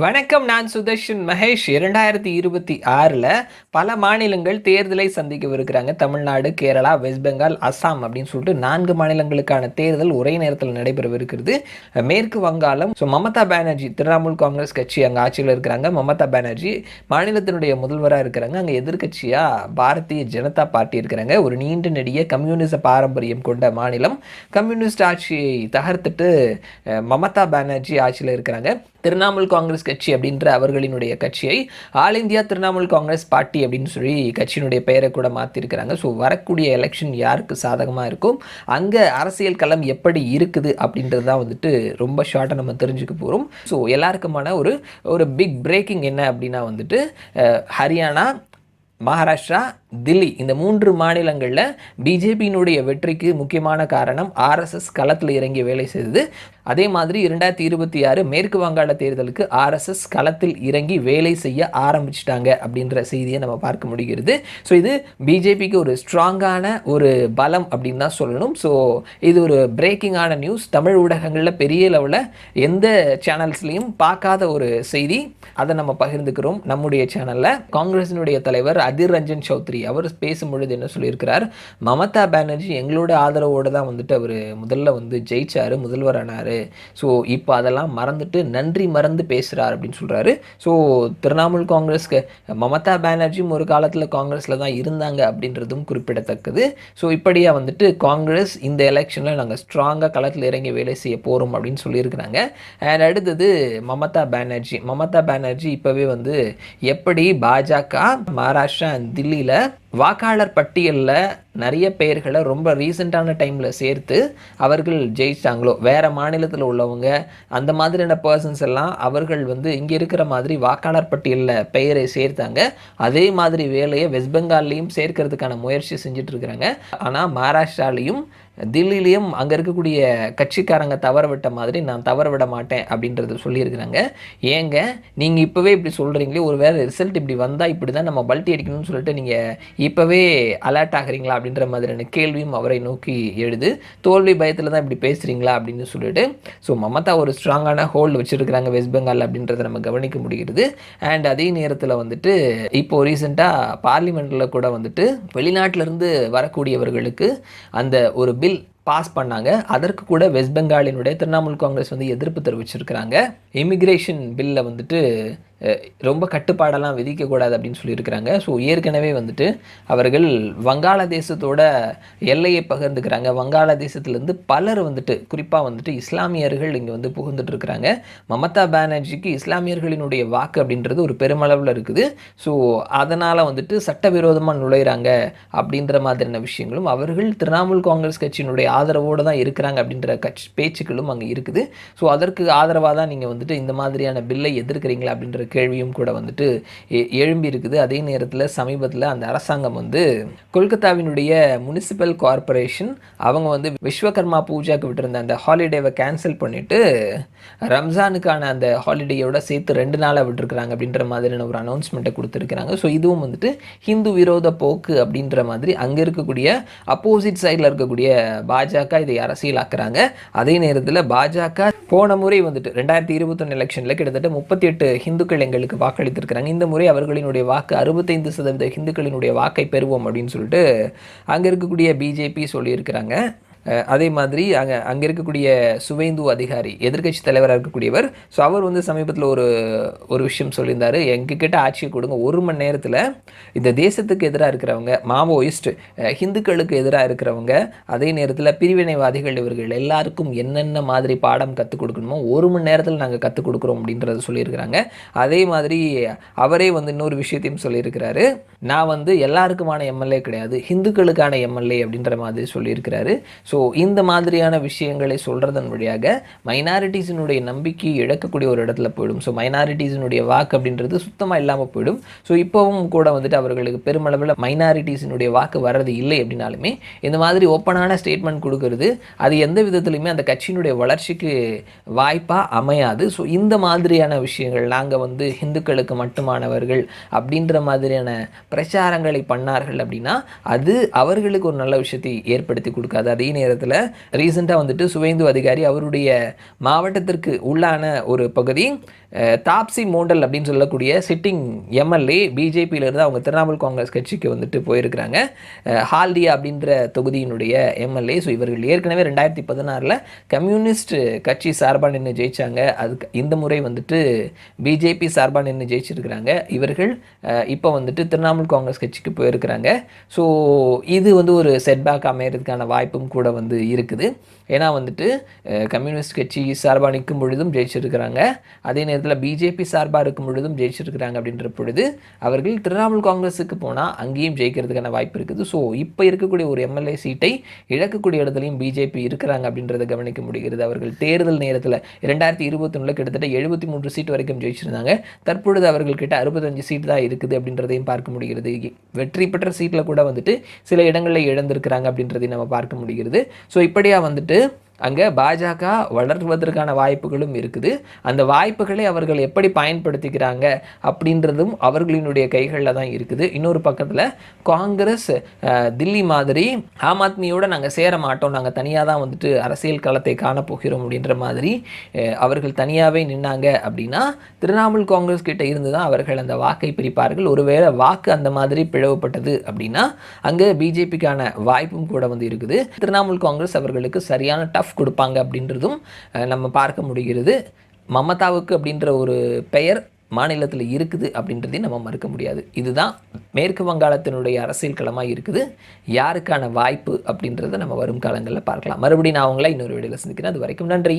வணக்கம் நான் சுதர்ஷன் மகேஷ். இரண்டாயிரத்தி இருபத்தி ஆறில் பல மாநிலங்கள் தேர்தலை சந்திக்கவிருக்கிறாங்க தமிழ்நாடு கேரளா வெஸ்ட் பெங்கால் அஸ்ஸாம் அப்படின்னு சொல்லிட்டு நான்கு மாநிலங்களுக்கான தேர்தல் ஒரே நேரத்தில் நடைபெறவிருக்கிறது. மேற்கு வங்காளம் ஸோ மமதா பானர்ஜி திரிணாமுல் காங்கிரஸ் கட்சி அங்கே ஆட்சியில் இருக்கிறாங்க. மமதா பானர்ஜி மாநிலத்தினுடைய முதல்வராக இருக்கிறாங்க. அங்கே எதிர்க்கட்சியாக பாரதிய ஜனதா பார்ட்டி இருக்கிறாங்க. ஒரு நீண்ட நெடிய கம்யூனிச பாரம்பரியம் கொண்ட மாநிலம். கம்யூனிஸ்ட் ஆட்சியை தகர்த்துட்டு மமதா பானர்ஜி ஆட்சியில் இருக்கிறாங்க. திரிணாமுல் காங்கிரஸ் கட்சி அப்படின்ற அவர்களினுடைய கட்சியை all India Trinamool Congress party அப்படின்னு சொல்லி கட்சியினுடைய பெயரை கூட மாற்றிருக்கிறாங்க ஸோ வரக்கூடிய எலெக்ஷன் யாருக்கு சாதகமாக இருக்கும்? அங்கே அரசியல் களம் எப்படி இருக்குது அப்படின்றது தான் வந்துட்டு ரொம்ப ஷார்ட்டாக நம்ம தெரிஞ்சுக்க போகிறோம் ஸோ எல்லாருக்குமான ஒரு ஒரு பிக் பிரேக்கிங் என்ன அப்படின்னா வந்துட்டு ஹரியானா மகாராஷ்டிரா தில்லி. இந்த மூன்று மாநிலங்களில் பிஜேபியினுடைய வெற்றிக்கு முக்கியமான காரணம் ஆர்எஸ்எஸ் களத்தில் இறங்கி வேலை செய்தது. அதே மாதிரி இரண்டாயிரத்தி இருபத்தி ஆறு மேற்கு வங்காள தேர்தலுக்கு ஆர்எஸ்எஸ் களத்தில் இறங்கி வேலை செய்ய ஆரம்பிச்சிட்டாங்க அப்படின்ற செய்தியை நம்ம பார்க்க முடிகிறது. ஸோ இது பிஜேபிக்கு ஒரு ஸ்ட்ராங்கான ஒரு பலம் அப்படின்னு தான் சொல்லணும். ஸோ இது ஒரு பிரேக்கிங்கான நியூஸ் தமிழ் ஊடகங்களில் பெரிய லெவலில் எந்த சேனல்ஸ்லையும் பார்க்காத ஒரு செய்தி. அதை நம்ம பகிர்ந்துக்கிறோம். நம்முடைய சேனலில் காங்கிரஸினுடைய தலைவர் அதிர் ரஞ்சன் சௌத்ரி அவர் பேசும்பொழுது என்ன சொல்லியிருக்கிறார்? மமதா பானர்ஜி எங்களோட ஆதரவோடு தான் வந்துட்டு அவர் முதல்ல வந்து ஜெயிச்சாரு முதல்வர் ஆனார். ஸோ இப்போ அதெல்லாம் மறந்துட்டு நன்றி மறந்து பேசுகிறார் அப்படின்னு சொல்கிறாரு ஸோ திரிணாமுல் காங்கிரஸ்க்கு மமதா பானர்ஜியும் ஒரு காலத்தில் காங்கிரஸில் தான் இருந்தாங்க அப்படின்றதும் குறிப்பிடத்தக்கது. ஸோ இப்படியாக வந்துட்டு காங்கிரஸ் இந்த எலெக்ஷனில் நாங்கள் ஸ்ட்ராங்காக களத்தில் இறங்கி வேலை செய்ய போகிறோம் அப்படின்னு சொல்லியிருக்கிறாங்க. அண்ட் அடுத்தது மமதா பானர்ஜி மமதா பானர்ஜி இப்போவே வந்து எப்படி பாஜக மகாராஷ்டிரா அண்ட் தில்லியில் né? வாக்காளர் பட்டியலில் நிறைய பெயர்களை ரொம்ப ரீசெண்டான டைமில் சேர்த்து அவர்கள் ஜெயிச்சிட்டாங்களோ வேறு மாநிலத்தில் உள்ளவங்க அந்த மாதிரியான பர்சன்ஸ் எல்லாம் அவர்கள் வந்து இங்கே இருக்கிற மாதிரி வாக்காளர் பட்டியலில் பெயரை சேர்த்தாங்க. அதே மாதிரி வேலையை வெஸ்ட் பெங்கால்லையும் சேர்க்கறதுக்கான முயற்சி செஞ்சுட்டு இருக்கிறாங்க ஆனால் மகாராஷ்டிராலையும் தில்லிலையும் அங்கே இருக்கக்கூடிய கட்சிக்காரங்க தவற விட்ட மாதிரி நான் தவற விட மாட்டேன் அப்படின்றத சொல்லியிருக்கிறாங்க. ஏங்க நீங்கள் இப்போவே இப்படி சொல்கிறீங்களே ஒரு வேறு ரிசல்ட் இப்படி வந்தால் இப்படி தான் நம்ம பல்ட்டி அடிக்கணும்னு சொல்லிட்டு நீங்கள் இப்போவே அலர்ட் ஆகுறீங்களா அப்படின்ற மாதிரியான கேள்வியும் அவரை நோக்கி எழுது. தோல்வி பயத்தில் தான் இப்படி பேசுகிறீங்களா அப்படின்னு சொல்லிட்டு. ஸோ மமதா ஒரு ஸ்ட்ராங்கான ஹோல்டு வச்சுருக்கிறாங்க வெஸ்ட் பெங்கால் அப்படின்றத நம்ம கவனிக்க முடிகிறது. அண்ட் அதே நேரத்தில் வந்துட்டு இப்போது ரீசெண்டாக பார்லிமெண்ட்டில் கூட வந்துட்டு வெளிநாட்டிலேருந்து வரக்கூடியவர்களுக்கு அந்த ஒரு பில் பாஸ் பண்ணாங்க. அதற்கு கூட வெஸ்ட் பெங்காலினுடைய திரிணாமுல் காங்கிரஸ் வந்து எதிர்ப்பு தெரிவிச்சிருக்கிறாங்க. இமிக்ரேஷன் பில்லை வந்துட்டு ரொம்ப கட்டுப்பாடெல்லாம் விதிக்கக்கூடாது அப்படின்னு சொல்லியிருக்கிறாங்க. ஸோ ஏற்கனவே வந்துட்டு அவர்கள் வங்காளதேசத்தோட எல்லையை பகிர்ந்துக்கிறாங்க. வங்காளதேசத்துலேருந்து பலர் வந்துட்டு குறிப்பாக வந்துட்டு இஸ்லாமியர்கள் இங்கே வந்து புகுந்துட்டு இருக்கிறாங்க மமதா பானர்ஜிக்கு இஸ்லாமியர்களினுடைய வாக்கு அப்படின்றது ஒரு பெருமளவில் இருக்குது. ஸோ அதனால் வந்துட்டு சட்டவிரோதமாக நுழையிறாங்க அப்படின்ற மாதிரியான விஷயங்களும் அவர்கள் திரிணாமுல் காங்கிரஸ் கட்சியினுடைய ஆதரவோடு தான் இருக்கிறாங்க அப்படின்ற கட்சி பேச்சுக்களும் அங்கே இருக்குது. ஸோ அதற்கு ஆதரவாக தான் நீங்கள் வந்துட்டு இந்த மாதிரியான பில்லை எதிர்க்கிறீங்களா அப்படின்ற கேள்வியும் கூட வந்துட்டு எழும்பி இருக்குது அதே நேரத்தில் சமீபத்தில் அந்த அரசாங்கம் வந்து கொல்கத்தாவினுடைய முனிசிபல் கார்பரேஷன் அவங்க வந்து விஸ்வகர்மா பூஜாக்கு விட்டுருந்த அந்த ஹாலிடேவை கேன்சல் பண்ணிட்டு ரம்ஜானுக்கான அந்த ஹாலிடேயோட சேர்த்து ரெண்டு நாளாக விட்டுருக்குறாங்க அப்படின்ற மாதிரியான ஒரு அனௌன்ஸ்மெண்ட்டை கொடுத்துருக்குறாங்க. ஸோ இதுவும் வந்துட்டு ஹிந்து விரோத போக்கு அப்படின்ற மாதிரி அங்கே இருக்கக்கூடிய அப்போசிட் சைடில் இருக்கக்கூடிய பாஜக இதை அரசியலாக்குறாங்க. அதே நேரத்தில் பாஜக போன முறை வந்துட்டு ரெண்டாயிரத்தி இருபத்தொன்று எலெக்ஷனில் கிட்டத்தட்ட முப்பத்தி எட்டு ஹிந்துக்கள் எங்களுக்கு வாக்களித்திருக்கிறாங்க. இந்த முறை அவர்களினுடைய வாக்கு அறுபத்தைந்து சதவீத இந்துக்களினுடைய வாக்கை பெறுவோம் அப்படின்னு சொல்லிட்டு அங்கே இருக்கக்கூடிய பிஜேபி சொல்லியிருக்கிறாங்க. அதே மாதிரி அங்கே அங்கே இருக்கக்கூடிய சுவேந்து அதிகாரி எதிர்க்கட்சி தலைவராக இருக்கக்கூடியவர் ஸோ அவர் வந்து சமீபத்தில் ஒரு ஒரு விஷயம் சொல்லியிருந்தார். எங்ககிட்ட ஆட்சியை கொடுங்க. ஒரு மணி நேரத்தில் இந்த தேசத்துக்கு எதிராக இருக்கிறவங்க மாவோயிஸ்ட் ஹிந்துக்களுக்கு எதிராக இருக்கிறவங்க அதே நேரத்தில் பிரிவினைவாதிகள் இவர்கள் எல்லாருக்கும் என்னென்ன மாதிரி பாடம் கற்றுக் கொடுக்கணுமோ ஒரு மணி நேரத்தில் நாங்கள் கற்றுக் கொடுக்குறோம் அப்படின்றத சொல்லியிருக்கிறாங்க. அதே மாதிரி அவரே வந்து இன்னொரு விஷயத்தையும் சொல்லியிருக்கிறாரு. நான் வந்து எல்லாருக்குமான எம்எல்ஏ கிடையாது ஹிந்துக்களுக்கான எம்எல்ஏ அப்படின்ற மாதிரி சொல்லியிருக்கிறாரு. ஸோ இந்த மாதிரியான விஷயங்களை சொல்கிறதன் வழியாக மைனாரிட்டிஸினுடைய நம்பிக்கை இழக்கக்கூடிய ஒரு இடத்துல போயிடும். ஸோ மைனாரிட்டிஸினுடைய வாக்கு அப்படின்றது சுத்தமாக இல்லாமல் போயிடும். ஸோ இப்போவும் கூட வந்துட்டு அவர்களுக்கு பெருமளவில் மைனாரிட்டிஸினுடைய வாக்கு வர்றது இல்லை அப்படின்னாலுமே இந்த மாதிரி ஓப்பனான ஸ்டேட்மெண்ட் கொடுக்கறது அது எந்த விதத்துலையுமே அந்த கட்சியினுடைய வளர்ச்சிக்கு வாய்ப்பாக அமையாது. ஸோ இந்த மாதிரியான விஷயங்கள் நாங்கள் வந்து ஹிந்துக்களுக்கு மட்டுமானவர்கள் அப்படின்ற மாதிரியான பிரச்சாரங்களை பண்ணார்கள் அப்படின்னா அது அவர்களுக்கு ஒரு நல்ல விஷயத்தை ஏற்படுத்தி கொடுக்காது. அதையும் நேரத்தில் ரீசெண்டாக வந்துட்டு சுவேந்து அதிகாரி அவருடைய மாவட்டத்திற்கு உள்ளான ஒரு பகுதி தாப்சி மோண்டல் அப்படின்னு சொல்லக்கூடிய சிட்டிங் எம்எல்ஏ பிஜேபியிலேருந்து அவங்க திரிணாமுல் காங்கிரஸ் கட்சிக்கு வந்துட்டு போயிருக்கிறாங்க. ஹால்டியா அப்படின்ற தொகுதியினுடைய எம்எல்ஏ ஸோ இவர்கள் ஏற்கனவே ரெண்டாயிரத்தி பதினாறில் கம்யூனிஸ்ட் கட்சி சார்பாக நின்று ஜெயிச்சாங்க. அதுக்கு இந்த முறை வந்துட்டு பிஜேபி சார்பாக நின்று ஜெயிச்சிருக்கிறாங்க. இவர்கள் இப்போ வந்துட்டு திரிணாமுல் காங்கிரஸ் கட்சிக்கு போயிருக்கிறாங்க. ஸோ இது வந்து ஒரு செட்பேக் அமையறதுக்கான வாய்ப்பும் கூட வந்து இருக்குது. ஏன்னா வந்துட்டு கம்யூனிஸ்ட் கட்சி சார்பாக நிற்கும் பொழுதும் ஜெயிச்சிருக்கிறாங்க. அதே நேரத்தில் பிஜேபி சார்பாக இருக்கும் பொழுதும் ஜெயிச்சிருக்கிறாங்க அப்படின்ற பொழுது அவர்கள் திரிணாமுல் காங்கிரஸுக்கு போனால் அங்கேயும் ஜெயிக்கிறதுக்கான வாய்ப்பு இருக்குது. ஸோ இப்போ இருக்கக்கூடிய ஒரு எம்எல்ஏ சீட்டை இழக்கக்கூடிய இடத்துலையும் பிஜேபி இருக்கிறாங்க அப்படின்றத கவனிக்க முடிகிறது. அவர்கள் தேர்தல் நேரத்தில் ரெண்டாயிரத்தி இருபத்தொன்னில் கிட்டத்தட்ட எழுபத்தி மூன்று சீட் வரைக்கும் ஜெயிச்சிருந்தாங்க. தற்பொழுது அவர்கள்கிட்ட அறுபத்தஞ்சு சீட் தான் இருக்குது அப்படின்றதையும் பார்க்க முடிகிறது. வெற்றி பெற்ற சீட்டில் கூட வந்துட்டு சில இடங்களில் இழந்திருக்கிறாங்க அப்படின்றதையும் நம்ம பார்க்க முடிகிறது. ஸோ இப்படியாக வந்துட்டு 퀴즈 அங்கே பாஜக வளர்வதற்கான வாய்ப்புகளும் இருக்குது. அந்த வாய்ப்புகளை அவர்கள் எப்படி பயன்படுத்திக்கிறாங்க அப்படின்றதும் அவர்களினுடைய கைகளில் தான் இருக்குது. இன்னொரு பக்கத்தில் காங்கிரஸ் தில்லி மாதிரி ஆம் ஆத்மியோட நாங்கள் சேர மாட்டோம். நாங்கள் தனியாக தான் வந்துட்டு அரசியல் களத்தை காணப்போகிறோம் அப்படின்ற மாதிரி அவர்கள் தனியாகவே நின்னாங்க அப்படின்னா திரிணாமுல் காங்கிரஸ் கிட்ட இருந்து தான் அவர்கள் அந்த வாக்கை பிரிப்பார்கள். ஒருவேளை வாக்கு அந்த மாதிரி பிளவுபட்டது அப்படின்னா அங்கே பிஜேபிக்கான வாய்ப்பும் கூட வந்து இருக்குது. திரிணாமுல் காங்கிரஸ் அவர்களுக்கு சரியான டஃப் கொடுப்பாங்க அப்படின்றதும் நம்ம பார்க்க முடிகிறது. மமதாவுக்கு அப்படின்ற ஒரு பெயர் மாநிலத்தில் இருக்குது அப்படின்றதையும் நம்ம மறுக்க முடியாது. இதுதான் மேற்கு வங்காளத்தினுடைய அரசியல் களமாக இருக்குது. யாருக்கான வாய்ப்பு அப்படின்றத நம்ம வரும் காலங்களில் பார்க்கலாம். மறுபடியும் நான் அவங்கள இன்னொரு வீடியோவில் சந்திக்கிறேன். அது வரைக்கும் நன்றி.